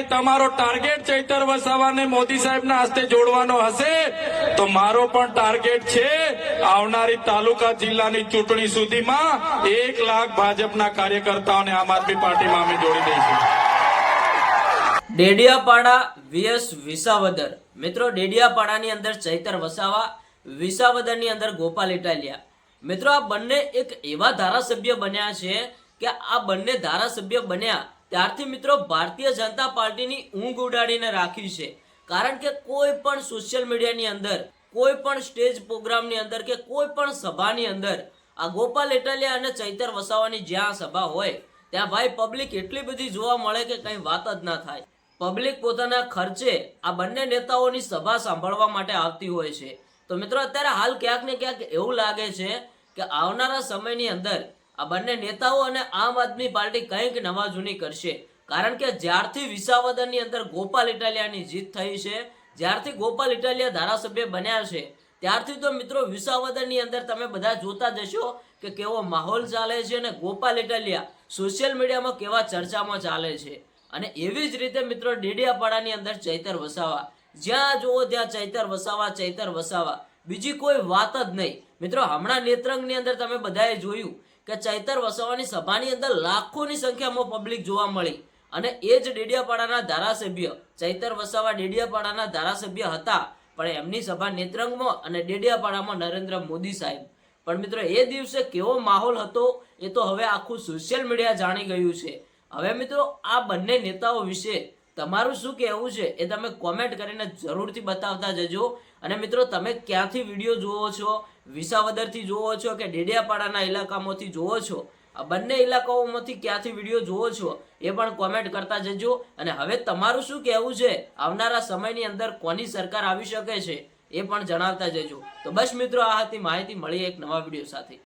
એ તમારો ટાર્ગેટ ચૈતર વસાવાને મોદી સાહેબના હસ્તે જોડવાનો હશે, તો મારો પણ ટાર્ગેટ છે આવનારી તાલુકા જિલ્લાની ચૂંટણી સુધીમાં એક લાખ ભાજપના કાર્યકર્તાઓને આમ આદમી પાર્ટીમાં અમે જોડી દઈશું. ડેડિયાપાડા વીએસ વિસાવદર. મિત્રો, ડેડિયાપાડાની અંદર ચૈતર વસાવા, વિસાવદરની અંદર ગોપાલ ઇટાલિયા. મિત્રો, આ બંને એક એવા ધારાસભ્ય બન્યા છે કે આ બંને ધારાસભ્ય બન્યા ત્યારથી મિત્રો ભારતીય જનતા પાર્ટીની ઊંઘ ઉડાડીને રાખી છે. કારણ કે કોઈ પણ સોશિયલ મીડિયાની અંદર, કોઈ પણ સ્ટેજ પ્રોગ્રામની અંદર કે કોઈ પણ સભાની અંદર, આ ગોપાલ ઇટાલિયા અને ચૈતર વસાવાની જ્યાં સભા હોય, ત્યાં ભાઈ પબ્લિક એટલી બધી જોવા મળે કે કંઈ વાત જ ના થાય. પબ્લિક પોતાના ખર્ચે આ બંને નેતાઓની સભા સાંભળવા માટે આવતી હોય છે. તો મિત્રો અત્યારે હાલ ક્યાંક ને ક્યાંક એવું લાગે છે કે આવનારા સમયની અંદર આ બંને નેતાઓ અને આમ આદમી પાર્ટી કંઈક નવા જૂની કરશે. કારણ કે જ્યારથી વિસાવદરની અંદર ગોપાલ ઇટાલિયાની જીત થઈ છે, જ્યારથી ગોપાલ ઇટાલિયા ધારાસભ્ય બન્યા છે, ત્યારથી તો મિત્રો વિસાવદરની અંદર તમે બધા જોતા જશો કે કેવો માહોલ ચાલે છે અને ગોપાલ ઇટાલિયા સોશિયલ મીડિયામાં કેવા ચર્ચામાં ચાલે છે. અને એવી જ રીતે મિત્રો ડેડિયાપાડાની અંદર ચૈતર વસાવા. જ્યાં જુઓ ત્યાં ચૈતર વસાવા ચૈતર વસાવા. બીજી કોઈ વાત જ નહીં. મિત્રો હમણાં નેત્રંગની અંદર તમે બધાએ જોયું કે ચૈતર વસાવાની સભાની અંદર લાખોની સંખ્યામાં પબ્લિક જોવા મળી. અને એ જ ડેડિયાપાડાના ધારાસભ્ય, ચૈતર વસાવા ડેડિયાપાડાના ધારાસભ્ય હતા. પણ એમની સભા નેત્રંગમાં અને ડેડિયાપાડામાં નરેન્દ્ર મોદી સાહેબ. પણ મિત્રો, એ દિવસે કેવો માહોલ હતો એ તો હવે આખું સોશિયલ મીડિયા જાણી ગયું છે. હવે મિત્રો, આ બંને નેતાઓ વિશે તમારું શું કહેવું છે એ તમે કોમેન્ટ કરીને જરૂરથી બતાવતા જજો. અને મિત્રો, તમે ક્યાંથી વીડિયો જુઓ છો? વિસાવદરથી જુઓ છો કે ડેડિયાપાડાના ઇલાકામાંથી જુઓ છો, આ બંને ઇલાકાઓમાંથી ક્યાંથી વીડિયો જુઓ છો એ પણ કોમેન્ટ કરતા જજો. અને હવે તમારું શું કહેવું છે? આવનારા સમયની અંદર કોની સરકાર આવી શકે છે એ પણ જણાવતા જજો. તો બસ મિત્રો, આ હતી માહિતી. મળી એક નવા વીડિયો સાથે.